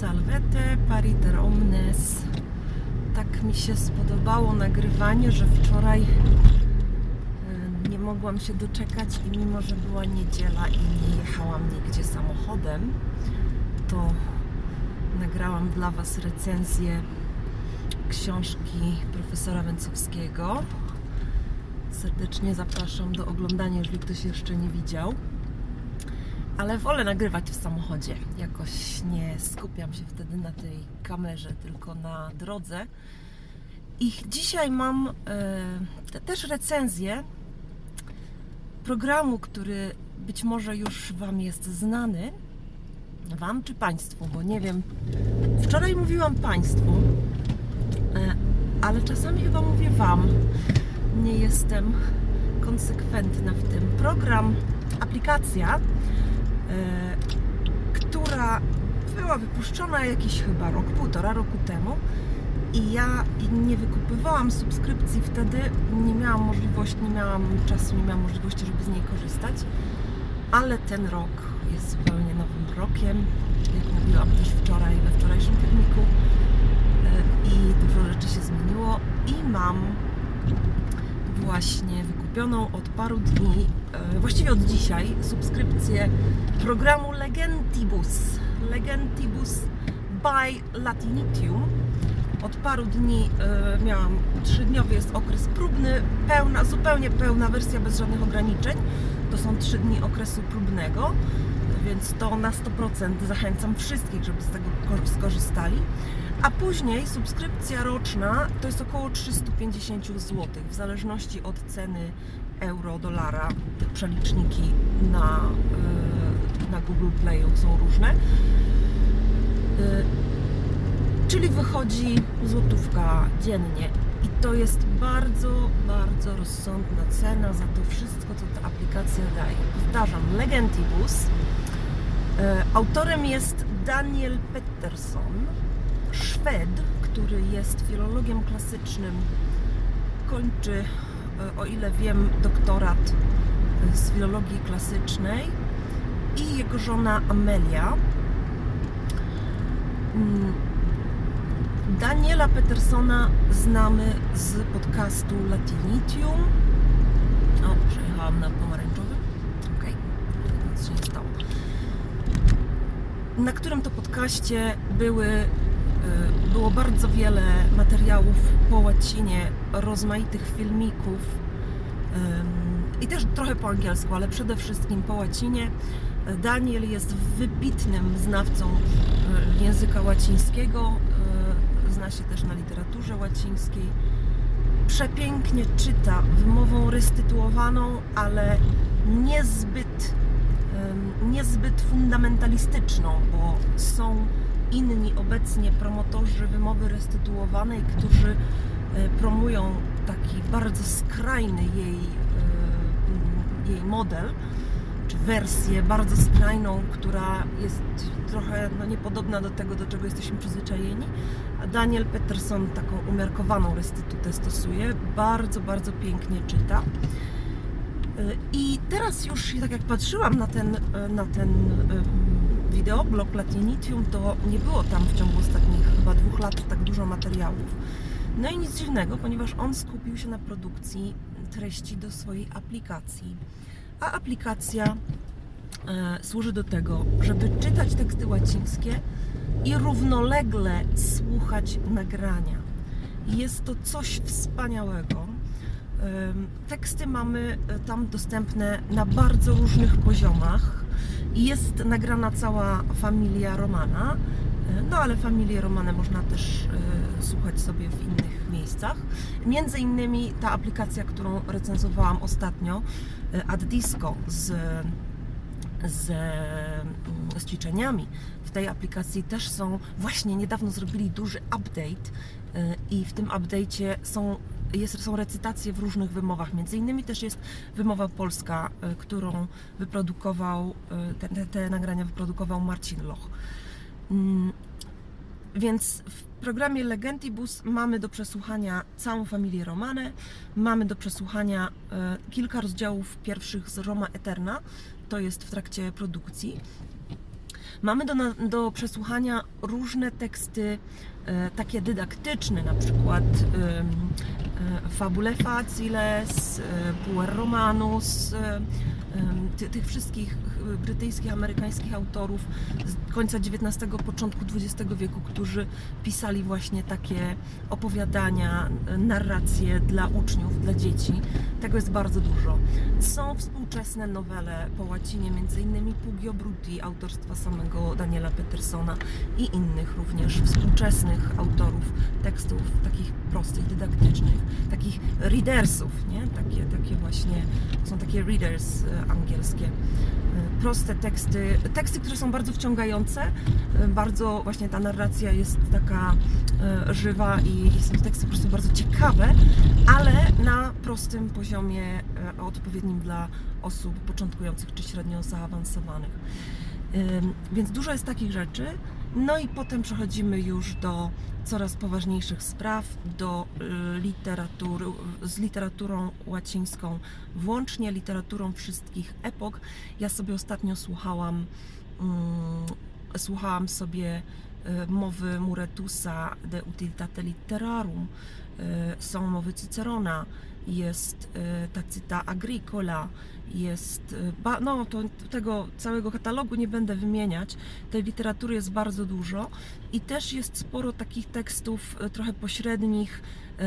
Salvete pariter omnes. Tak mi się spodobało nagrywanie, że wczoraj e, nie mogłam się doczekać i mimo, że była niedziela i nie jechałam nigdzie samochodem, to nagrałam dla Was recenzję książki profesora Węcowskiego. Serdecznie zapraszam do oglądania, jeżeli ktoś jeszcze nie widział. Ale wolę nagrywać w samochodzie. Jakoś nie skupiam się wtedy na tej kamerze, tylko na drodze. I dzisiaj mam e, te, też recenzję programu, który być może już Wam jest znany. Wam czy Państwu, bo nie wiem. Wczoraj mówiłam Państwu, e, ale czasami chyba mówię Wam. Nie jestem konsekwentna w tym. Program, aplikacja, która była wypuszczona jakiś chyba rok, półtora roku temu i ja nie wykupywałam subskrypcji wtedy, nie miałam możliwości, nie miałam czasu, nie miałam możliwości, żeby z niej korzystać, ale ten rok jest zupełnie nowym rokiem, jak mówiłam też wczoraj we wczorajszym filmiku e, i dużo rzeczy się zmieniło i mam właśnie wykupioną od paru dni, e, właściwie od dzisiaj, subskrypcję programu Legentibus. Legentibus by Latinitium. Od paru dni e, miałam trzydniowy jest okres próbny, pełna, zupełnie pełna wersja bez żadnych ograniczeń. To są trzy dni okresu próbnego, więc to na 100% zachęcam wszystkich, żeby z tego kor- skorzystali. A później subskrypcja roczna to jest około 350 zł, w zależności od ceny euro, dolara. Te przeliczniki na, y, na Google Playu są różne. Y, Czyli wychodzi złotówka dziennie. I to jest bardzo, bardzo rozsądna cena za to wszystko, co ta aplikacja daje. Powtarzam, Legentibus. E, Autorem jest Daniel Pettersson, Szwed, który jest filologiem klasycznym. Kończy, e, o ile wiem, doktorat z filologii klasycznej i jego żona Amelia. Mm, Daniela Petersona znamy z podcastu Latinitium. O, przejechałam na pomarańczowym. Okej, nic się nie stało. Na którym to podcaście były, było bardzo wiele materiałów po łacinie, rozmaitych filmików ym, i też trochę po angielsku, ale przede wszystkim po łacinie. Daniel jest wybitnym znawcą y, języka łacińskiego, y, zna się też na literaturze łacińskiej. Przepięknie czyta wymową restytuowaną, ale niezbyt, niezbyt fundamentalistyczną, bo są inni obecnie promotorzy wymowy restytuowanej, którzy y, promują taki bardzo skrajny jej, y, jej model czy wersję bardzo skrajną, która jest trochę no, niepodobna do tego, do czego jesteśmy przyzwyczajeni. A Daniel Peterson taką umiarkowaną restytutę stosuje. Bardzo, bardzo pięknie czyta. Y, I teraz już, tak jak patrzyłam na ten, na ten wideoblog Latinitium, to nie było tam w ciągu ostatnich chyba dwóch lat tak dużo materiałów. No i nic dziwnego, ponieważ on skupił się na produkcji treści do swojej aplikacji a aplikacja e, służy do tego, żeby czytać teksty łacińskie i równolegle słuchać nagrania. Jest to coś wspaniałego. Em, Teksty mamy e, tam dostępne na bardzo różnych poziomach. Jest nagrana cała familia Romana, no ale familię Romanę można też e, słuchać sobie w innych miejscach. Między innymi ta aplikacja, którą recenzowałam ostatnio, e, Ad Disco z, z, mm, z ćwiczeniami. W tej aplikacji też są, właśnie niedawno zrobili duży update e, i w tym update'cie są jest, są recytacje w różnych wymowach. Między innymi też jest wymowa polska, e, którą wyprodukował, e, te, te, te nagrania wyprodukował Marcin Loch. Mm, Więc w programie Legentibus mamy do przesłuchania całą familię Romanę, mamy do przesłuchania e, kilka rozdziałów pierwszych z Roma Eterna, to jest w trakcie produkcji. Mamy do, do przesłuchania różne teksty takie dydaktyczne, na przykład Fabule Faciles, e, Puer Romanus, e, ty, tych wszystkich brytyjskich, amerykańskich autorów z końca XIX, początku XX wieku, którzy pisali właśnie takie opowiadania, narracje dla uczniów, dla dzieci. Tego jest bardzo dużo. Są współczesne nowele po łacinie, m.in. Pugio Bruti autorstwa samego Daniela Petersona i innych również współczesnych autorów tekstów takich prostych, dydaktycznych, takich readersów, nie? Takie, takie właśnie, są takie readers angielskie. E, Proste teksty, teksty, które są bardzo wciągające, e, bardzo właśnie ta narracja jest taka e, żywa i są teksty po prostu bardzo ciekawe, ale na prostym poziomie odpowiednim dla osób początkujących czy średnio zaawansowanych. Więc dużo jest takich rzeczy. No i potem przechodzimy już do coraz poważniejszych spraw, do y, literatury, z literaturą łacińską, włącznie literaturą wszystkich epok. Ja sobie ostatnio słuchałam, mm, słuchałam sobie y, mowy Muretusa de Utilitate Literarum, y, są mowy Cycerona, jest Tacita Agricola, jest, ba, no to tego całego katalogu nie będę wymieniać, tej literatury jest bardzo dużo i też jest sporo takich tekstów y, trochę pośrednich,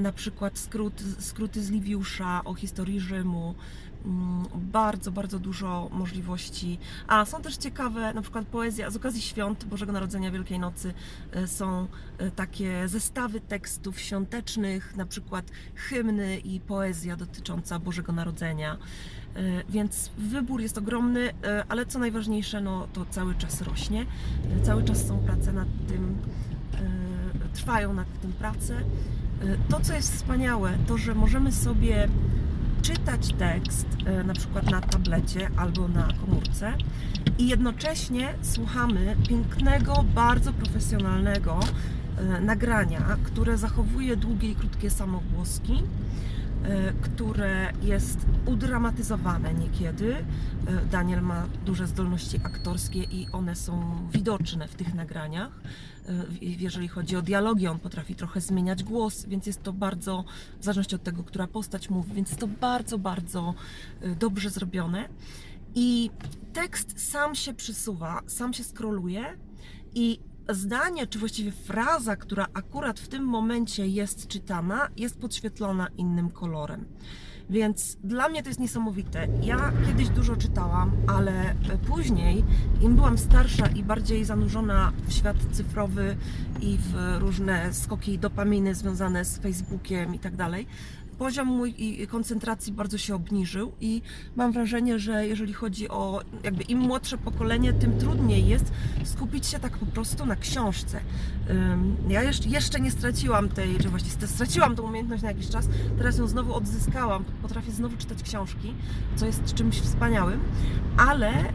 na przykład skrót, skróty z Liwiusza o historii Rzymu, Mm, bardzo, bardzo dużo możliwości. A są też ciekawe, na przykład poezja z okazji świąt Bożego Narodzenia Wielkiej Nocy y, są y, takie zestawy tekstów świątecznych, na przykład hymny i poezja dotycząca Bożego Narodzenia. Więc wybór jest ogromny, ale co najważniejsze, no to cały czas rośnie. Cały czas są prace nad tym, trwają nad tym prace. Y, To, co jest wspaniałe, to, że możemy sobie czytać tekst, y, na przykład na tablecie albo na komórce i jednocześnie słuchamy pięknego, bardzo profesjonalnego y, nagrania, które zachowuje długie i krótkie samogłoski, które jest udramatyzowane niekiedy. Y, Daniel ma duże zdolności aktorskie i one są widoczne w tych nagraniach. Y, Jeżeli chodzi o dialogi, on potrafi trochę zmieniać głos, więc jest to bardzo, w zależności od tego, która postać mówi, więc jest to bardzo, bardzo y, dobrze zrobione. I tekst sam się przysuwa, sam się skroluje i zdanie, czy właściwie fraza, która akurat w tym momencie jest czytana, jest podświetlona innym kolorem. Więc dla mnie to jest niesamowite. Ja kiedyś dużo czytałam, ale e, później, im byłam starsza i bardziej zanurzona w świat cyfrowy i w różne skoki dopaminy związane z Facebookiem i tak dalej, poziom mój koncentracji bardzo się obniżył i mam wrażenie, że jeżeli chodzi o jakby im młodsze pokolenie, tym trudniej jest skupić się tak po prostu na książce. Ja jeszcze, nie straciłam tej, czy właściwie straciłam tą umiejętność na jakiś czas, teraz ją znowu odzyskałam, potrafię znowu czytać książki, co jest czymś wspaniałym, ale y,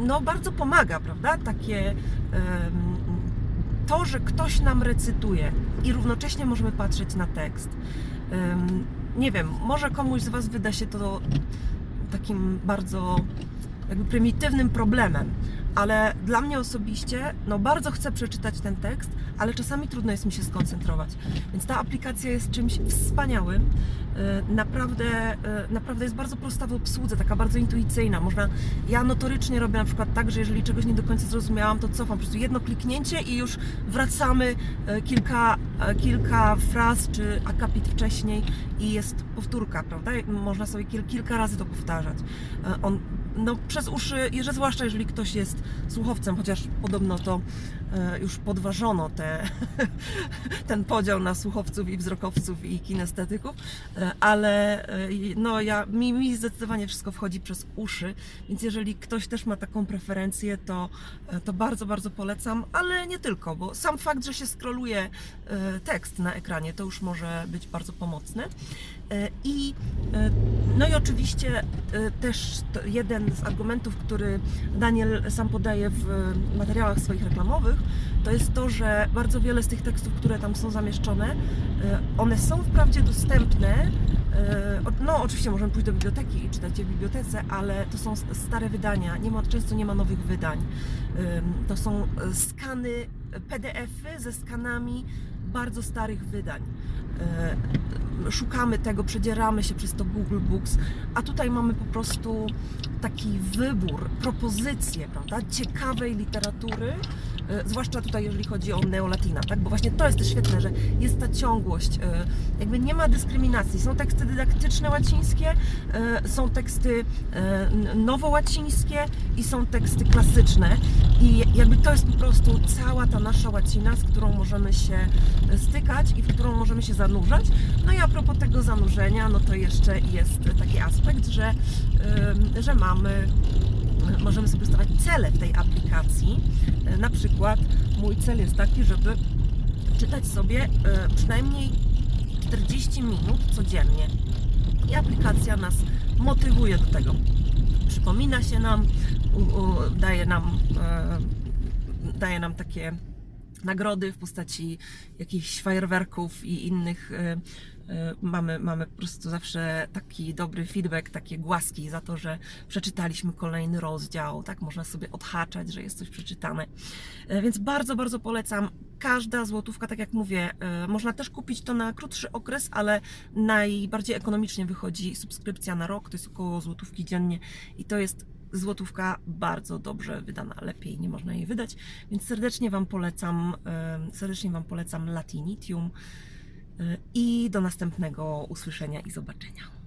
no bardzo pomaga, prawda? Takie to, że ktoś nam recytuje i równocześnie możemy patrzeć na tekst. Nie wiem, może komuś z Was wyda się to takim bardzo jakby prymitywnym problemem, ale dla mnie osobiście, no bardzo chcę przeczytać ten tekst, ale czasami trudno jest mi się skoncentrować. Więc ta aplikacja jest czymś wspaniałym. Yy, Naprawdę, yy, naprawdę jest bardzo prosta w obsłudze, taka bardzo intuicyjna. Można, ja notorycznie robię na przykład tak, że jeżeli czegoś nie do końca zrozumiałam, to cofam po prostu jedno kliknięcie i już wracamy yy, kilka, kilka fraz czy akapit wcześniej i jest powtórka, prawda? Można sobie kil, kilka razy to powtarzać. Yy, On no, przez uszy, zwłaszcza jeżeli ktoś jest słuchowcem, chociaż podobno to e, już podważono te, ten podział na słuchowców i wzrokowców i kinestetyków, e, ale e, no, ja, mi, mi zdecydowanie wszystko wchodzi przez uszy, więc jeżeli ktoś też ma taką preferencję, to, e, to bardzo, bardzo polecam, ale nie tylko, bo sam fakt, że się skroluje e, tekst na ekranie, to już może być bardzo pomocne. E, I, e, no i oczywiście e, też jeden z argumentów, który Daniel sam podaje w materiałach swoich reklamowych, to jest to, że bardzo wiele z tych tekstów, które tam są zamieszczone, e, one są wprawdzie dostępne. e, No, oczywiście możemy pójść do biblioteki i czytać je w bibliotece, ale to są stare wydania. Nie ma, często nie ma nowych wydań. To są e, skany, PDF-y ze skanami bardzo starych wydań. Szukamy tego, przedzieramy się przez to Google Books, a tutaj mamy po prostu taki wybór, propozycje, prawda, ciekawej literatury, zwłaszcza tutaj, jeżeli chodzi o neolatina, tak, bo właśnie to jest też świetne, że jest ta ciągłość, e, jakby nie ma dyskryminacji, są teksty dydaktyczne łacińskie, e, są teksty e, nowołacińskie i są teksty klasyczne. I jakby to jest po prostu cała ta nasza łacina, z którą możemy się e, stykać i w którą możemy się zanurzać. No i a propos tego zanurzenia, no to jeszcze jest taki aspekt, że, że mamy, możemy sobie ustawiać cele w tej aplikacji. E, Na przykład mój cel jest taki, żeby czytać sobie e, przynajmniej 40 minut codziennie. I aplikacja nas motywuje do tego. Przypomina się nam, daje nam, e, daje nam takie nagrody w postaci jakichś fajerwerków i innych. e, e, Mamy, mamy po prostu zawsze taki dobry feedback, takie głaski za to, że przeczytaliśmy kolejny rozdział. Tak można sobie odhaczać, że jest coś przeczytane. E, Więc bardzo, bardzo polecam. Każda złotówka, tak jak mówię, można też kupić to na krótszy okres, ale najbardziej ekonomicznie wychodzi subskrypcja na rok, to jest około złotówki dziennie i to jest złotówka bardzo dobrze wydana, lepiej nie można jej wydać, więc serdecznie Wam polecam, serdecznie Wam polecam Latinitium e, i do następnego usłyszenia i zobaczenia.